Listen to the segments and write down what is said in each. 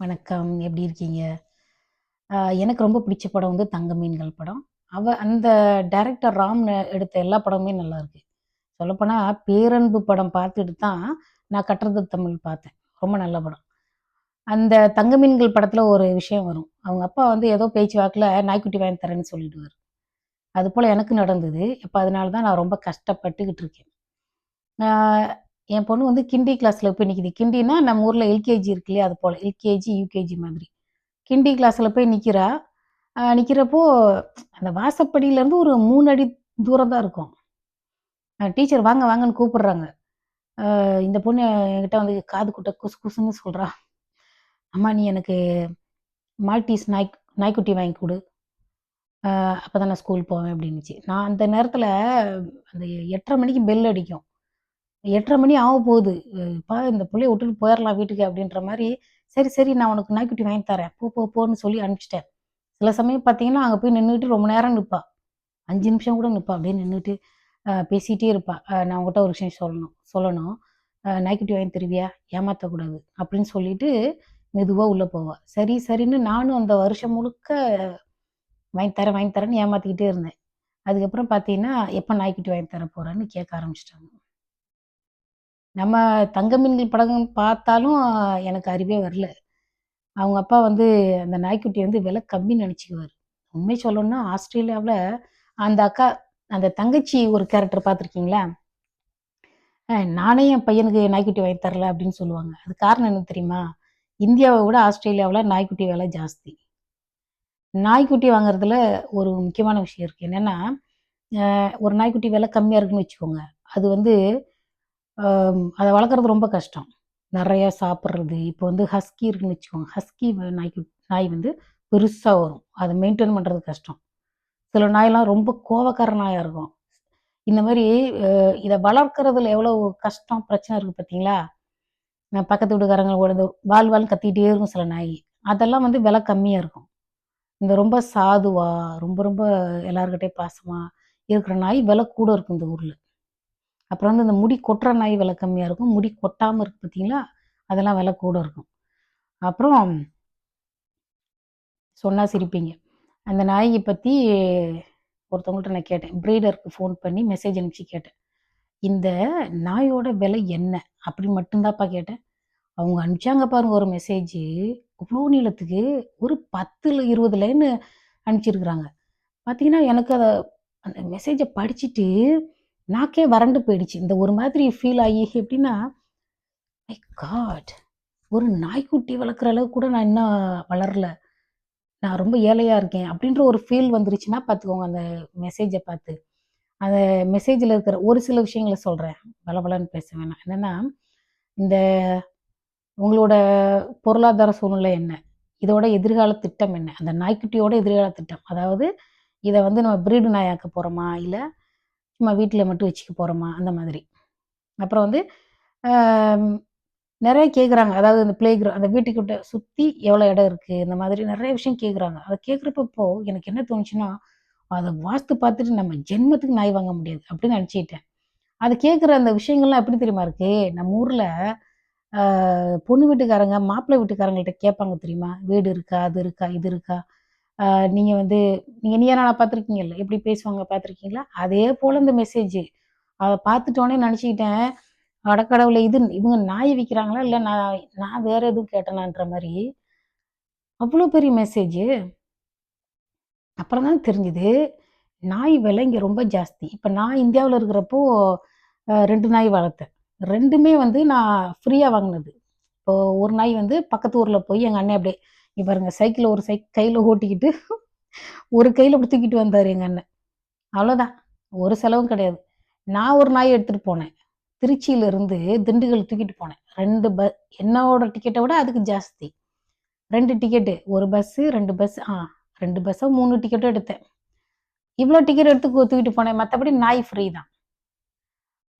வணக்கம். எப்படி இருக்கீங்க? எனக்கு ரொம்ப பிடிச்ச படம் வந்து தங்க மீன்கள் படம். அவ அந்த டைரக்டர் ராம் எடுத்த எல்லா படமுமே நல்லாயிருக்கு. சொல்லப்போனால் பேரன்பு படம் பார்த்துட்டு தான் நான் கட்டுறது தமிழ் பார்த்தேன். ரொம்ப நல்ல படம். அந்த தங்க மீன்கள் படத்தில் ஒரு விஷயம் வரும். அவங்க அப்பா வந்து ஏதோ பேச்சு வாக்கில் நாய்க்குட்டி வாங்கி தரேன்னு சொல்லிட்டுவார் அது போல் எனக்கு நடந்தது. இப்போ அதனால தான் நான் ரொம்ப கஷ்டப்பட்டுக்கிட்டு இருக்கேன். என் பொண்ணு வந்து கிண்டி கிளாஸில் போய் நிற்கிது கிண்டின்னா நம்ம ஊரில் எல்கேஜி இருக்கு இல்லையா? அது போல் எல்கேஜி, யூகேஜி மாதிரி. கிண்டி கிளாஸில் போய் நிற்கிறா நிற்கிறப்போ அந்த வாசப்படியிலேருந்து ஒரு மூணு அடி தூரம் தான் இருக்கும். டீச்சர் வாங்க வாங்கன்னு கூப்பிடுறாங்க. இந்த பொண்ணு என்கிட்ட வந்து காது குட்ட குசு குசுன்னு சொல்கிறா அம்மா நீ எனக்கு மால்டீஸ் நாய் நாய்க்குட்டி வாங்கி கொடு அப்போ தான் நான் ஸ்கூல் போவேன் அப்படின்னுச்சு. நான் அந்த நேரத்தில் அந்த 8:30 மணிக்கு பெல் அடிக்கும். 8:30 மணி ஆக போகுது. இப்போ இந்த பிள்ளைய விட்டுட்டு போயிடலாம் வீட்டுக்கு" அப்படின்ற மாதிரி "சரி, சரி நான் உனக்கு நாய்க்குட்டி வாங்கி தரேன். போ, போ, போன்னு" சொல்லி அனுப்பிச்சிட்டேன் சில சமயம் பார்த்தீங்கன்னா, அங்கே போய் நின்றுட்டு ரொம்ப நேரம் நிற்பா அஞ்சு நிமிஷம் கூட நிற்பா அப்படியே நின்றுட்டு பேசிகிட்டே இருப்பா. நான் உங்ககிட்ட ஒரு விஷயம் சொல்லணும் சொல்லணும். நாய்க்குட்டி வாங்கி தருவியா? ஏமாற்றக்கூடாது அப்படின்னு சொல்லிட்டு மெதுவாக உள்ளே போவா. சரி, சரின்னு நானும் அந்த வருஷம் முழுக்க வாங்கி தரேன், வாங்கி தரேன்னு ஏமாத்திக்கிட்டே இருந்தேன். அதுக்கப்புறம் பார்த்தீங்கன்னா, எப்போ நாய்க்குட்டி வாங்கி தர போகிறேன்னு கேட்க ஆரம்பிச்சிட்டாங்க நம்ம தங்க மீன்கள் பார்த்தாலும் எனக்கு அறிவே வரல. அவங்க அப்பா வந்து அந்த நாய்க்குட்டி வந்து விலை கம்மின்னு நினச்சிக்குவார் உண்மை சொல்லணும்னா ஆஸ்திரேலியாவில் அந்த அக்கா அந்த தங்கச்சி ஒரு கேரக்டர் பார்த்துருக்கீங்களா? நானே என் பையனுக்கு நாய்க்குட்டி வாங்கி தரல அப்படின்னு சொல்லுவாங்க. அது காரணம் என்ன தெரியுமா? இந்தியாவை விட ஆஸ்திரேலியாவில் நாய்க்குட்டி விலை ஜாஸ்தி. நாய்க்குட்டி வாங்குறதுல ஒரு முக்கியமான விஷயம் இருக்குது என்னன்னா, ஒரு நாய்க்குட்டி விலை கம்மியாக இருக்குன்னு வச்சுக்கோங்க. அது வந்து அதை வளர்க்குறது ரொம்ப கஷ்டம். நிறையா சாப்பிட்றது இப்போ வந்து ஹஸ்கி இருக்குன்னு வச்சுக்கோங்க. ஹஸ்கி நாய்க்கு நாய் வந்து பெருசாக வரும். அதை மெயின்டைன் பண்ணுறது கஷ்டம். சில நாயெல்லாம் ரொம்ப கோவக்கார நாயாக இருக்கும். இந்த மாதிரி இதை வளர்க்குறதுல எவ்வளோ கஷ்டம், பிரச்சனை இருக்குது பார்த்தீங்களா? நான் பக்கத்து வீட்டுக்காரங்க ஓடுது வால் வால் கத்திக்கிட்டே இருக்கும் சில நாய் அதெல்லாம் வந்து விலை கம்மியாக இருக்கும். இந்த ரொம்ப சாதுவா, ரொம்ப ரொம்ப எல்லாருக்கிட்டே பாசமாக இருக்கிற நாய் விலை கூட இருக்கும் இந்த ஊரில் அப்புறம் வந்து இந்த முடி கொட்டுற நாய் விலை கம்மியாக இருக்கும். முடி கொட்டாமல் இருக்கு பார்த்தீங்களா? அதெல்லாம் விலை கூட இருக்கும். அப்புறம் சொன்னால் சிரிப்பீங்க. அந்த நாயை பற்றி ஒருத்தவங்கள்ட்ட நான் கேட்டேன். ப்ரீடருக்கு ஃபோன் பண்ணி மெசேஜ் அனுப்பிச்சு கேட்டேன். "இந்த நாயோட விலை என்ன?" அப்படி மட்டும்தான்ப்பா கேட்டேன். அவங்க அனுப்பிச்சாங்க பாருங்க ஒரு மெசேஜு. இவ்வளோ நீளத்துக்கு ஒரு 10 இல்ல 20 அனுப்பிச்சிருக்கிறாங்க. பார்த்தீங்கன்னா, எனக்கு அதை அந்த மெசேஜை படிச்சுட்டு நாக்கே வறண்டு போயிடுச்சு. இந்த ஒரு மாதிரி ஃபீல் ஆகி எப்படின்னா, ஐ காட்! ஒரு நாய்க்குட்டி வளர்க்குற அளவுக்கு கூட நான் இன்னும் வளரல. நான் ரொம்ப ஏழையாக இருக்கேன். அப்படின்ற ஒரு ஃபீல் வந்துருச்சுன்னா பார்த்துக்கோங்க அந்த மெசேஜை பார்த்து. அந்த மெசேஜில் இருக்கிற ஒரு சில விஷயங்கள சொல்கிறேன் பலபலன்னு பேச வேணாம். என்னென்னா இந்த உங்களோட பொருளாதார சூழ்நிலை என்ன? இதோட எதிர்கால திட்டம் என்ன? அந்த நாய்க்குட்டியோட எதிர்கால திட்டம். அதாவது இதை வந்து நம்ம ப்ரீடு நாயாக்க போகிறோமா இல்லை சும்மா வீட்டில் மட்டும் வச்சுக்க போறோமா? அந்த மாதிரி. அப்புறம் வந்து நிறைய கேட்குறாங்க. அதாவது அந்த ப்ளே கிரவுண்ட் அந்த வீட்டுக்கிட்ட சுத்தி எவ்வளோ இடம் இருக்கு? இந்த மாதிரி நிறைய விஷயம் கேட்குறாங்க. அதை கேட்குறப்பப்போ எனக்கு என்ன தோணுச்சுன்னா, அதை வாஸ்து பார்த்துட்டு நம்ம ஜென்மத்துக்கு நாய் வாங்க முடியாது அப்படின்னு நினச்சிக்கிட்டேன் அதை கேட்குற அந்த விஷயங்கள்லாம் எப்படி தெரியுமா இருக்கு? நம்ம ஊர்ல பொண்ணு வீட்டுக்காரங்க, மாப்பிள்ளை வீட்டுக்காரங்கள்ட்ட கேட்பாங்க தெரியுமா? வீடு இருக்கா? அது இருக்கா? இது இருக்கா? நீங்கள் நீங்க வந்து நீங்க நீ நானா பார்த்துருக்கீங்கல்ல. எப்படி பேசுவாங்க பார்த்துருக்கீங்களா? அதே போல இந்த மெசேஜ். அத பார்த்துட்டோன்னே நினச்சிக்கிட்டேன் அட இது இவங்க நாய் விக்கிறாங்களா? இல்ல நான் நான் வேற எதுவும் கேட்டனான்ற மாதிரி அவ்வளோ பெரிய மெசேஜு. அப்புறம் தான் தெரிஞ்சுது நாய் விலை இங்க ரொம்ப ஜாஸ்தி. இப்ப நான் இந்தியாவுல இருக்கிறப்போ ரெண்டு நாய் வளர்த்தேன். ரெண்டுமே வந்து நான் ஃப்ரீயா வாங்கினது இப்போ ஒரு நாய் வந்து பக்கத்து ஊர்ல போய் எங்க அண்ணன் அப்படியே இங்க பாருங்க ஒரு சைக் கையில் ஓட்டிக்கிட்டு ஒரு கையில் இப்படி தூக்கிட்டு வந்தார் எங்கள் அண்ணன். அவ்வளோதான். ஒரு செலவும் கிடையாது. நான் ஒரு நாய் எடுத்துகிட்டு போனேன். திருச்சியிலிருந்து திண்டுக்கல் தூக்கிட்டு போனேன். ரெண்டு ப என்னோட டிக்கெட்டை விட அதுக்கு ஜாஸ்தி. ரெண்டு டிக்கெட்டு. ஒரு பஸ்ஸு, ரெண்டு பஸ் ஆ ரெண்டு பஸ்ஸோ மூணு டிக்கெட்டும் எடுத்தேன். இவ்வளோ டிக்கெட் எடுத்து தூக்கிட்டு போனேன். மற்றபடி நாய் ஃப்ரீ தான்.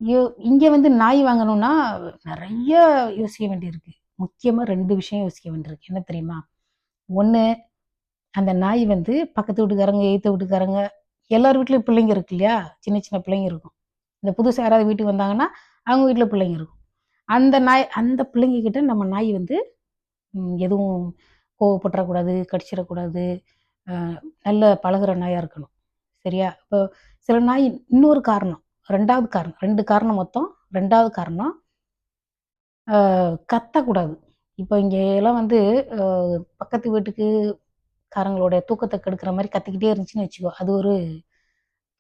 யோ இங்கே வந்து நாய் வாங்கணும்னா நிறைய யோசிக்க வேண்டியிருக்கு. முக்கியமாக ரெண்டு விஷயம் யோசிக்க வேண்டியிருக்கு. என்ன தெரியுமா? ஒன்று அந்த நாய் வந்து பக்கத்து வீட்டுக்காரங்க, எய்த்த வீட்டுக்காரங்க எல்லார் வீட்லேயும் பிள்ளைங்க இருக்கு இல்லையா? சின்ன சின்ன பிள்ளைங்க இருக்கும். இந்த புதுசாக யாராவது வீட்டுக்கு வந்தாங்கன்னா, அவங்க வீட்டில் பிள்ளைங்க இருக்கும். அந்த நாய் அந்த பிள்ளைங்க கிட்ட நம்ம நாய் வந்து எதுவும் கோவப்பட்டுறக்கூடாது கடிச்சிடக்கூடாது நல்ல பழகுற நாயாக இருக்கணும் சரியா இப்போ சில நாய் இன்னொரு காரணம் ரெண்டாவது காரணம் ரெண்டு காரணம் மொத்தம் ரெண்டாவது காரணம் கத்தக்கூடாது இப்போ இங்கே எல்லாம் வந்து பக்கத்து வீட்டுக்கு காரங்களோட தூக்கத்தை கெடுக்கிற மாதிரி கத்திக்கிட்டே இருந்துச்சுன்னு வச்சுக்கோ அது ஒரு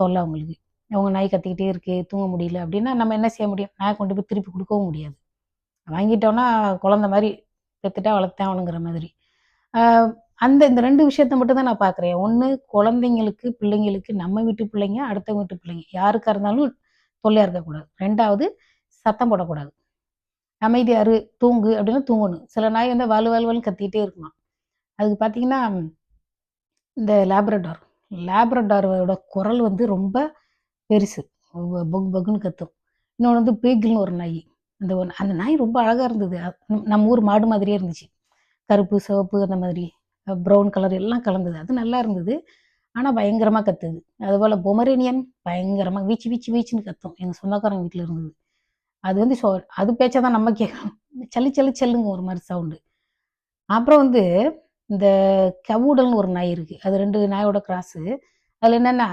தொல்லை அவங்களுக்கு. அவங்க நாய் கத்திக்கிட்டே இருக்கு தூங்க முடியல அப்படின்னா நம்ம என்ன செய்ய முடியும்? நாயை கொண்டு போய் திருப்பி கொடுக்கவும் முடியாது. வாங்கிட்டோம்னா குழந்த மாதிரி பெற்றுட்டா வளர்த்தேன் அவனுங்கிற மாதிரி. அந்த இந்த ரெண்டு விஷயத்த மட்டும் தான் நான் பார்க்குறேன் ஒன்று குழந்தைங்களுக்கு பிள்ளைங்களுக்கு நம்ம வீட்டு பிள்ளைங்க அடுத்த வீட்டு பிள்ளைங்க. யாருக்காக இருந்தாலும் தொல்லையாக இருக்கக்கூடாது. ரெண்டாவது சத்தம் போடக்கூடாது. அமைதியா தூங்கு அப்படின்னு தூங்கணும். சில நாய் வந்து வலு வலுவல்னு கத்திக்கிட்டே இருக்குமா. அதுக்கு பார்த்தீங்கன்னா இந்த லேப்ரடார் லேப்ரடாரோட குரல் வந்து ரொம்ப பெருசு. வ- பகுன்னு கத்தும். இன்னொன்று வந்து பீகிள்னு ஒரு நாய். அந்த ஒன்று அந்த நாய் ரொம்ப அழகாக இருந்தது. நம்ம- நம்ம ஊர் மாடு மாதிரியே இருந்துச்சு. கருப்பு சிவப்பு அந்த மாதிரி ப்ரௌன் கலர் எல்லாம் கலந்தது. அது நல்லா இருந்தது. ஆனால் பயங்கரமாக கத்துது. அதுபோல் பொமரேனியன் பயங்கரமாக வீச்சு வீச்சு வீச்சுன்னு கத்தும். எங்கள் சொந்தக்காரங்க வீட்டில் இருந்தது. அது வந்து சொ அது பேச்சை தான் நம்ம கேட்கணும் சளி சளி சல்லுங்க ஒரு மாதிரி சவுண்டு அப்புறம் வந்து இந்த கவுடல்னு ஒரு நாய் இருக்குது அது ரெண்டு நாயோட கிராஸு அதில் என்னென்னா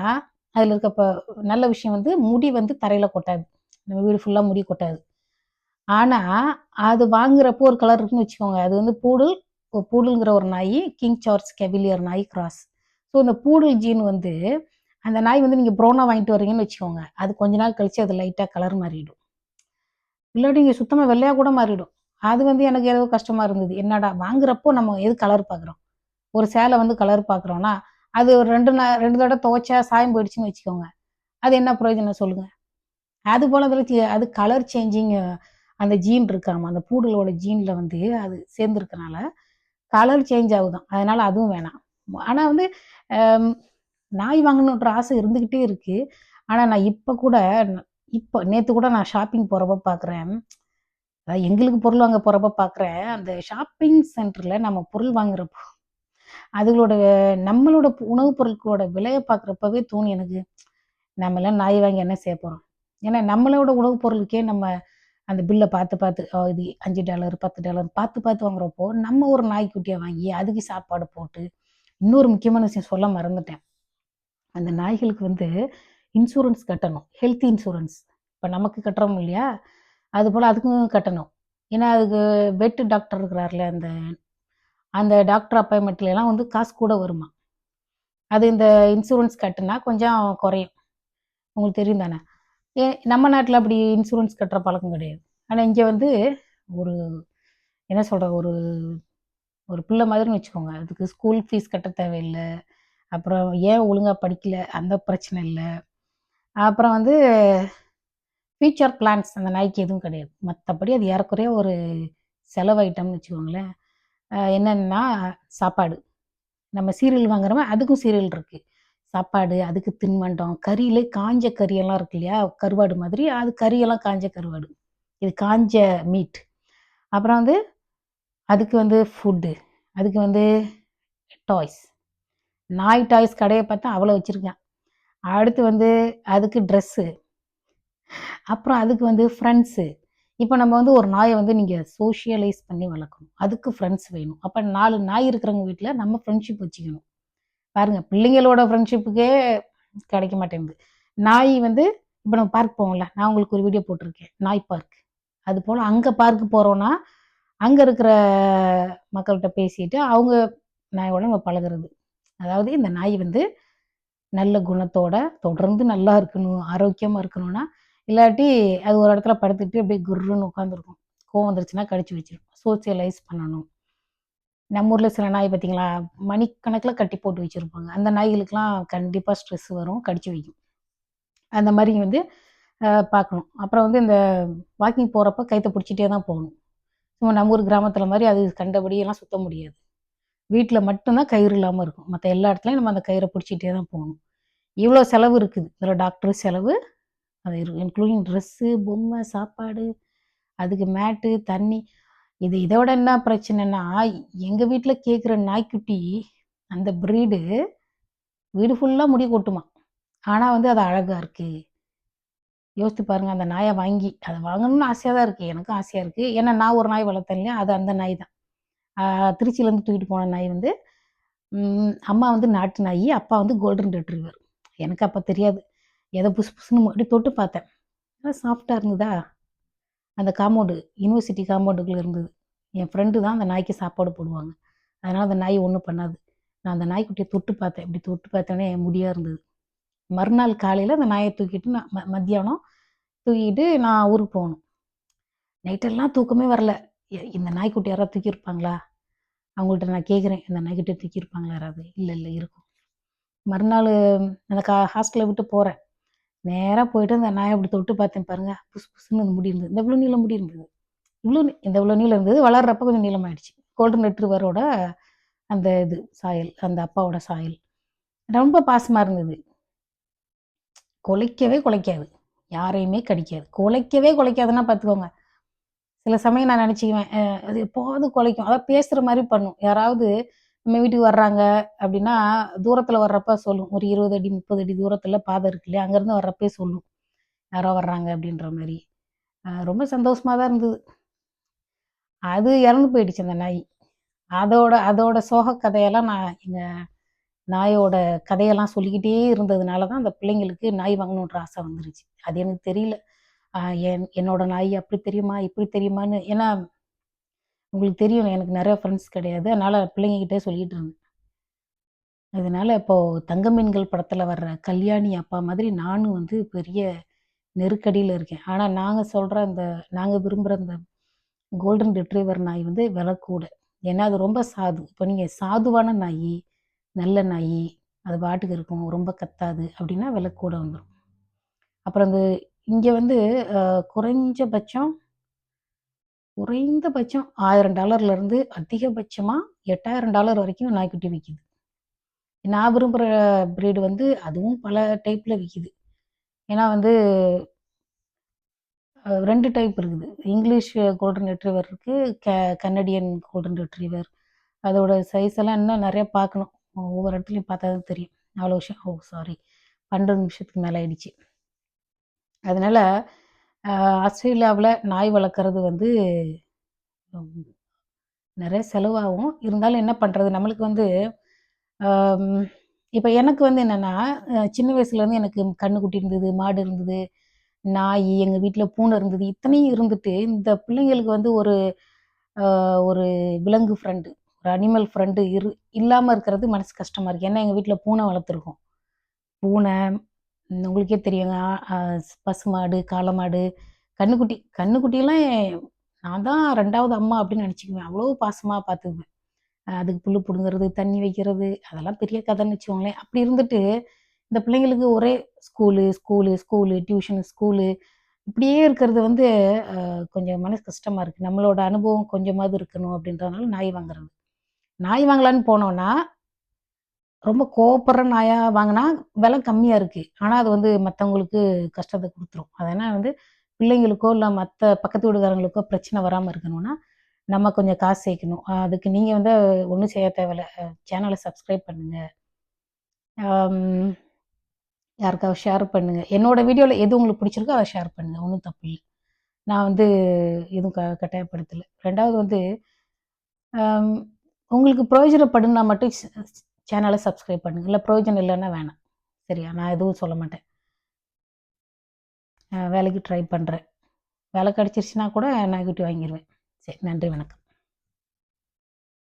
அதில் இருக்க இப்போ நல்ல விஷயம் வந்து முடி வந்து தரையில் கொட்டாது. நம்ம வீடு ஃபுல்லாக முடி கொட்டாது. ஆனால் அது வாங்குறப்போ ஒரு கலர் இருக்குன்னு வச்சுக்கோங்க. அது வந்து பூடல் பூடலுங்கிற ஒரு நாய் கிங் சார்ஸ் கெவிலியர் நாய் கிராஸ் ஸோ இந்த பூடல் ஜீன் வந்து அந்த நாய் வந்து நீங்கள் ப்ரௌனாக வாங்கிட்டு வரீங்கன்னு வச்சுக்கோங்க. அது கொஞ்ச நாள் கழிச்சு அது லைட்டாக கலர் மாறிடும். இல்லாட்டி இங்கே சுத்தமாக வெள்ளையாக கூட மாறிடும். அது வந்து எனக்கு ஏதோ கஷ்டமாக இருந்தது. என்னடா வாங்குறப்போ நம்ம எது கலர் பார்க்குறோம் ஒரு சேலை வந்து கலர் பார்க்குறோன்னா அது ஒரு ரெண்டு நா ரெண்டு தடவை துவைச்சா சாயம் போயிடுச்சுன்னு வச்சுக்கோங்க. அது என்ன பிரயோஜனம் சொல்லுங்க? அது போல் அதில் அது கலர் சேஞ்சிங் அந்த ஜீன் இருக்காம? அந்த பூடலோட ஜீனில் வந்து அது சேர்ந்துருக்கனால கலர் சேஞ்ச் ஆகுதான். அதனால அதுவும் வேணாம். ஆனால் வந்து நாய் வாங்கணுன்ற ஆசை இருந்துக்கிட்டே இருக்குது ஆனால் நான் இப்போ கூட இப்போ நேற்று கூட நான் ஷாப்பிங் போகிறப்ப பார்க்குறேன் அதாவது எங்களுக்கு பொருள் வாங்க போகிறப்ப பார்க்குறேன் அந்த ஷாப்பிங் சென்டரில் நம்ம பொருள் வாங்குறப்போ அதுகளோட நம்மளோட உணவுப் பொருட்களோட விலையை பார்க்குறப்பவே தோணும் எனக்கு நம்மளாம் நாய் வாங்கி என்ன செய்ய போகிறோம் ஏன்னா நம்மளோட உணவுப் பொருளுக்கே நம்ம அந்த பில்லை பார்த்து பார்த்து இது அஞ்சு டாலர் பத்து டாலர் பார்த்து பார்த்து வாங்குறப்போ நம்ம ஒரு நாய்க்குட்டியை வாங்கி அதுக்கு சாப்பாடு போட்டு இன்னொரு முக்கியமான விஷயம் சொல்ல மறந்துட்டேன். அந்த நாய்களுக்கு வந்து இன்சூரன்ஸ் கட்டணும். ஹெல்த் இன்சூரன்ஸ் இப்போ நமக்கு கட்டுறோம் இல்லையா? அது போல் அதுக்கும் கட்டணும். ஏன்னா அதுக்கு வெட்டு டாக்டர் இருக்கிறார்ல அந்த அந்த டாக்டர் அப்பாயின்மெண்ட்லாம் வந்து காசு கூட வருமா? அது இந்த இன்சூரன்ஸ் கட்டுனா கொஞ்சம் குறையும். உங்களுக்கு தெரியும் தானே? ஏ நம்ம நாட்டில் அப்படி இன்சூரன்ஸ் கட்டுற பழக்கம் கிடையாது. ஆனால் இங்கே வந்து ஒரு என்ன சொல்கிற ஒரு ஒரு பிள்ளை மாதிரின்னு வச்சுக்கோங்க. அதுக்கு ஸ்கூல் ஃபீஸ் கட்ட தேவையில்லை. அப்புறம் ஏன் ஒழுங்காக படிக்கல? அந்த பிரச்சனை இல்லை. அப்புறம் வந்து ஃபியூச்சர் பிளான்ஸ் அந்த நாய்க்கு எதுவும் கிடையாது. மற்றபடி அது ஏறக்குறைய ஒரு செலவு ஐட்டம்னு வச்சுக்கோங்களேன். என்னென்னா சாப்பாடு. நம்ம சீரியல் வாங்குறோமே அதுக்கும் சீரியல் இருக்குது சாப்பாடு அதுக்கு தின்பண்டம் கறியில் காஞ்ச கறியெல்லாம் இருக்கு இல்லையா? கருவாடு மாதிரி அது கறியெல்லாம் காஞ்ச கருவாடு. இது காஞ்ச மீட் அப்புறம் வந்து அதுக்கு வந்து ஃபுட்டு அதுக்கு வந்து டாய்ஸ் நாய் டாய்ஸ் கடையை பார்த்தா அவ்வளோ வச்சுருக்கேன். அடுத்து வந்து அதுக்கு ட்ரெஸ்ஸு அப்புறம் அதுக்கு வந்து ஃப்ரெண்ட்ஸு இப்போ நம்ம வந்து ஒரு நாயை வந்து நீங்கள் சோஷியலைஸ் பண்ணி வளர்க்கணும். அதுக்கு ஃப்ரெண்ட்ஸ் வேணும். அப்போ நாலு நாய் இருக்கிறவங்க வீட்டில் நம்ம ஃப்ரெண்ட்ஷிப் வச்சுக்கணும். பாருங்கள் பிள்ளைங்களோட ஃப்ரெண்ட்ஷிப்புக்கே கிடைக்க மாட்டேங்குது. நாய் வந்து இப்போ நம்ம பார்க் போவோம்ல நான் உங்களுக்கு ஒரு வீடியோ போட்டிருக்கேன். நாய் பார்க் அது போல் அங்கே பார்க்கு போகிறோன்னா அங்கே இருக்கிற மக்கள்கிட்ட பேசிட்டு அவங்க நாயோட நம்ம பழகுறது. அதாவது இந்த நாய் வந்து நல்ல குணத்தோட தொடர்ந்து நல்லா இருக்கணும் ஆரோக்கியமாக இருக்கணும்னா இல்லாட்டி அது ஒரு இடத்துல படுத்துக்கிட்டு அப்படியே குர்ருன்னு உட்காந்துருக்கும் கோவம் வந்துருச்சுன்னா கடிச்சு வச்சிடும் சோசியலைஸ் பண்ணணும். நம்ம ஊரில் சில நாய் பார்த்தீங்களா மணிக்கணக்கில் கட்டி போட்டு வச்சுருப்பாங்க. அந்த நாய்களுக்கெல்லாம் கண்டிப்பாக ஸ்ட்ரெஸ் வரும் கடிச்சு வைக்கும். அந்த மாதிரி வந்து பார்க்கணும் அப்புறம் வந்து இந்த வாக்கிங் போகிறப்ப கைத்தை பிடிச்சிட்டே தான் போகணும். சும்மா நம்ம ஊர் கிராமத்தில் மாதிரி அது கண்டபடியெல்லாம் சுத்த முடியாது. வீட்டில் மட்டும்தான் கயிறு இல்லாமல் இருக்கும். மற்ற எல்லா இடத்துலையும் நம்ம அந்த கயிறை பிடிச்சிட்டே தான் போகணும். இவ்வளோ செலவு இருக்குது. இதில் டாக்டர் செலவு அது இன்க்ளூடிங் ட்ரெஸ்ஸு பொம்மை சாப்பாடு அதுக்கு மேட்டு தண்ணி. இது இதோட என்ன பிரச்சனைனா எங்கள் வீட்டில் கேட்குற நாய்க்குட்டி அந்த ப்ரீடு வீடு ஃபுல்லாக முடி கொட்டுமா ஆனால் வந்து அது அழகாக இருக்குது யோசித்து பாருங்கள் அந்த நாயை வாங்கி அதை வாங்கணும்னு ஆசையாக தான் இருக்குது எனக்கும் ஆசையாக இருக்குது ஏன்னா நான் ஒரு நாய் வளர்த்தேன் இல்லையா? அது அந்த நாய் தான். திருச்சியிலேருந்து தூக்கிட்டு போன நாய் வந்து அம்மா வந்து நாட்டு நாய் அப்பா வந்து கோல்டன் ரெட்ரிவர் எனக்கு அப்போ தெரியாது. எதை புசு புசுன்னு அப்படி தொட்டு பார்த்தேன். சாஃப்டாக இருந்ததா? அந்த காம்பவுண்டு யூனிவர்சிட்டி காம்பவுண்டுக்குள்ளே இருந்தது. என் ஃப்ரெண்டு தான் அந்த நாய்க்கு சாப்பாடு போடுவாங்க. அதனால் அந்த நாய் ஒன்றும் பண்ணாது. நான் அந்த நாய்க்குட்டியை தொட்டு பார்த்தேன். இப்படி தொட்டு பார்த்தோன்னே என் முடியாக இருந்தது. மறுநாள் காலையில் அந்த நாயை தூக்கிட்டு நான் ம மத்தியானம் தூக்கிட்டு நான் ஊருக்கு போகணும். நைட்டெல்லாம் தூக்கமே வரல. இந்த நாய்க்குட்டி யாராவது தூக்கியிருப்பாங்களா? அவங்கள்ட்ட நான் கேட்குறேன் இந்த நாய்க்குட்டி தூக்கியிருப்பாங்களா யாராவது? இல்லை இல்லை இருக்கும். மறுநாள் அந்த கா ஹாஸ்டலை விட்டு போகிறேன் நேராக போயிட்டு அந்த நாயை அப்படி தொட்டு பார்த்தேன் பாருங்க. புசு புசுன்னு அந்த முடி இருந்தது இந்த இவ்வளோ நீளம் முடி இருந்தது இவ்வளோ இந்த இவ்வளோ நீளம் இருந்தது. வளர்றப்ப கொஞ்சம் நீளமாயிடுச்சு. கோல்டன் ரெட்ரிவரோட அந்த இது சாயல் அந்த அப்பாவோட சாயல். ரொம்ப பாசமாக இருந்தது. குலைக்கவே குலைக்காது. யாரையுமே கடிக்காது. குலைக்கவே குலைக்காதுன்னா பார்த்துக்கோங்க. சில சமயம் நான் நினச்சிக்குவேன் அது எப்போது குலைக்கும். அதாவது பேசுகிற மாதிரி பண்ணும். யாராவது நம்ம வீட்டுக்கு வர்றாங்க அப்படின்னா தூரத்தில் வர்றப்ப சொல்லும். ஒரு இருபது அடி முப்பது அடி தூரத்தில் பாதை இருக்கு இல்லையா? அங்கேருந்து வர்றப்பே சொல்லும். யாரோ வர்றாங்க அப்படின்ற மாதிரி. ரொம்ப சந்தோஷமாக தான் இருந்தது. அது இறந்து போயிடுச்சு அந்த நாய். அதோட அதோட சோக கதையெல்லாம் நான் எங்கள் நாயோட கதையெல்லாம் சொல்லிக்கிட்டே இருந்ததுனால தான் அந்த பிள்ளைங்களுக்கு நாய் வாங்கணுன்ற ஆசை வந்துருச்சு. அது எனக்கு தெரியல. என் என்னோட நாய் அப்படி தெரியுமா இப்படி தெரியுமான்னு ஏன்னா உங்களுக்கு தெரியும் எனக்கு நிறைய ஃப்ரெண்ட்ஸ் கிடையாது. அதனால் பிள்ளைங்கக்கிட்டே சொல்லிட்டு இருந்தேன். அதனால் இப்போது தங்க மீன்கள் படத்தில் வர்ற கல்யாணி அப்பா மாதிரி நானும் வந்து பெரிய நெருக்கடியில் இருக்கேன். ஆனால் நாங்கள் சொல்கிற அந்த நாங்கள் விரும்புகிற அந்த கோல்டன் ரிட்ரீவர் நாய் வந்து விலை கூட ஏன்னா அது ரொம்ப சாது. இப்போ நீங்கள் சாதுவான நாய் நல்ல நாய் அது பாட்டுக்கு இருக்கும் ரொம்ப கத்தாது அப்படின்னா விலை கூட வந்துடும் அப்புறம் அந்த இங்கே வந்து குறைஞ்சபட்சம் குறைந்தபட்சம் ஆயிரம் டாலர்லேருந்து அதிகபட்சமாக எட்டாயிரம் டாலர் வரைக்கும் நாய்க்குட்டி விற்கிது நான் விரும்புகிற ப்ரீடு வந்து அதுவும் பல டைப்பில் விற்கிது ஏன்னா வந்து ரெண்டு டைப் இருக்குது. இங்கிலீஷ் கோல்டன் ரெட்ரீவர் இருக்குது க கன்னடியன் கோல்டன் ரெட்ரீவர் அதோட சைஸ் எல்லாம் இன்னும் நிறையா பார்க்கணும். ஒவ்வொரு இடத்துலையும் பார்த்தா தான் தெரியும். அவ்வளோ விஷயம் ஓ சாரி பன்னெண்டு நிமிஷத்துக்கு மேலே ஆயிடுச்சு. அதனால் ஆஸ்திரேலியாவில் நாய் வளர்க்குறது வந்து நிறைய செலவாகும். இருந்தாலும் என்ன பண்ணுறது நம்மளுக்கு வந்து இப்போ எனக்கு வந்து என்னென்னா சின்ன வயசுலேருந்து எனக்கு கண்ணுக்குட்டி இருந்தது மாடு இருந்தது நாய் எங்கள் வீட்டில் பூனை இருந்தது இத்தனையும் இருந்துட்டு இந்த பிள்ளைங்களுக்கு வந்து ஒரு ஒரு விலங்கு ஃப்ரெண்டு ஒரு அனிமல் ஃப்ரெண்டு இரு இல்லாமல் இருக்கிறது மனசு கஷ்டமாக இருக்குது ஏன்னா எங்கள் வீட்டில் பூனை வளர்த்துருக்கோம். பூனை உங்களுக்கே தெரியுங்க. பசு மாடு பசுமாடு காளமாடு கண்ணுக்குட்டி கண்ணுக்குட்டியெல்லாம் நான் தான் ரெண்டாவது அம்மா அப்படின்னு நினச்சிக்குவேன். அவ்வளோ பாசமாக பார்த்துக்குவேன். அதுக்கு புல் பிடுங்குறது தண்ணி வைக்கிறது அதெல்லாம் பெரிய கதைன்னு வச்சுக்கோங்களேன். அப்படி இருந்துட்டு இந்த பிள்ளைங்களுக்கு ஒரே school school school tuition school இப்படியே இருக்கிறது வந்து கொஞ்சம் மனசு கஷ்டமாக இருக்குது நம்மளோட அனுபவம் கொஞ்சமாவது இருக்கணும் அப்படின்றதுனால நாய் வாங்குறது. நாய் வாங்கலான்னு போனோன்னா ரொம்ப கோபப்படுற நாயாக வாங்கினா விலை கம்மியாக இருக்குது ஆனால் அது வந்து மற்றவங்களுக்கு கஷ்டத்தை கொடுத்துரும். அதனால் வந்து பிள்ளைங்களுக்கோ இல்லை மற்ற பக்கத்து வீடுகாரங்களுக்கோ பிரச்சனை வராமல் இருக்கணும்னா நம்ம கொஞ்சம் காசு சேர்க்கணும். அதுக்கு நீங்கள் வந்து ஒன்றும் செய்ய தேவையில்ல. சேனலை சப்ஸ்கிரைப் பண்ணுங்கள் யாருக்காவது ஷேர் பண்ணுங்கள் என்னோடய வீடியோவில் எது உங்களுக்கு பிடிச்சிருக்கோ அதை ஷேர் பண்ணுங்கள் ஒன்றும் தப்பு இல்லை. நான் வந்து எதுவும் க கட்டாயப்படுத்தலை. ரெண்டாவது வந்து உங்களுக்கு பிரயோஜனப்படுனா மட்டும் சேனலை சப்ஸ்கிரைப் பண்ணுங்க. இல்லை ப்ரோஜனம் இல்லைன்னா வேணாம். சரியா? நான் எதுவும் சொல்ல மாட்டேன். வேலைக்கு ட்ரை பண்ணுறேன் வேலை கிடச்சிருச்சுன்னா கூட நான் கிட்ட வாங்கிடுவேன் சரி நன்றி வணக்கம்.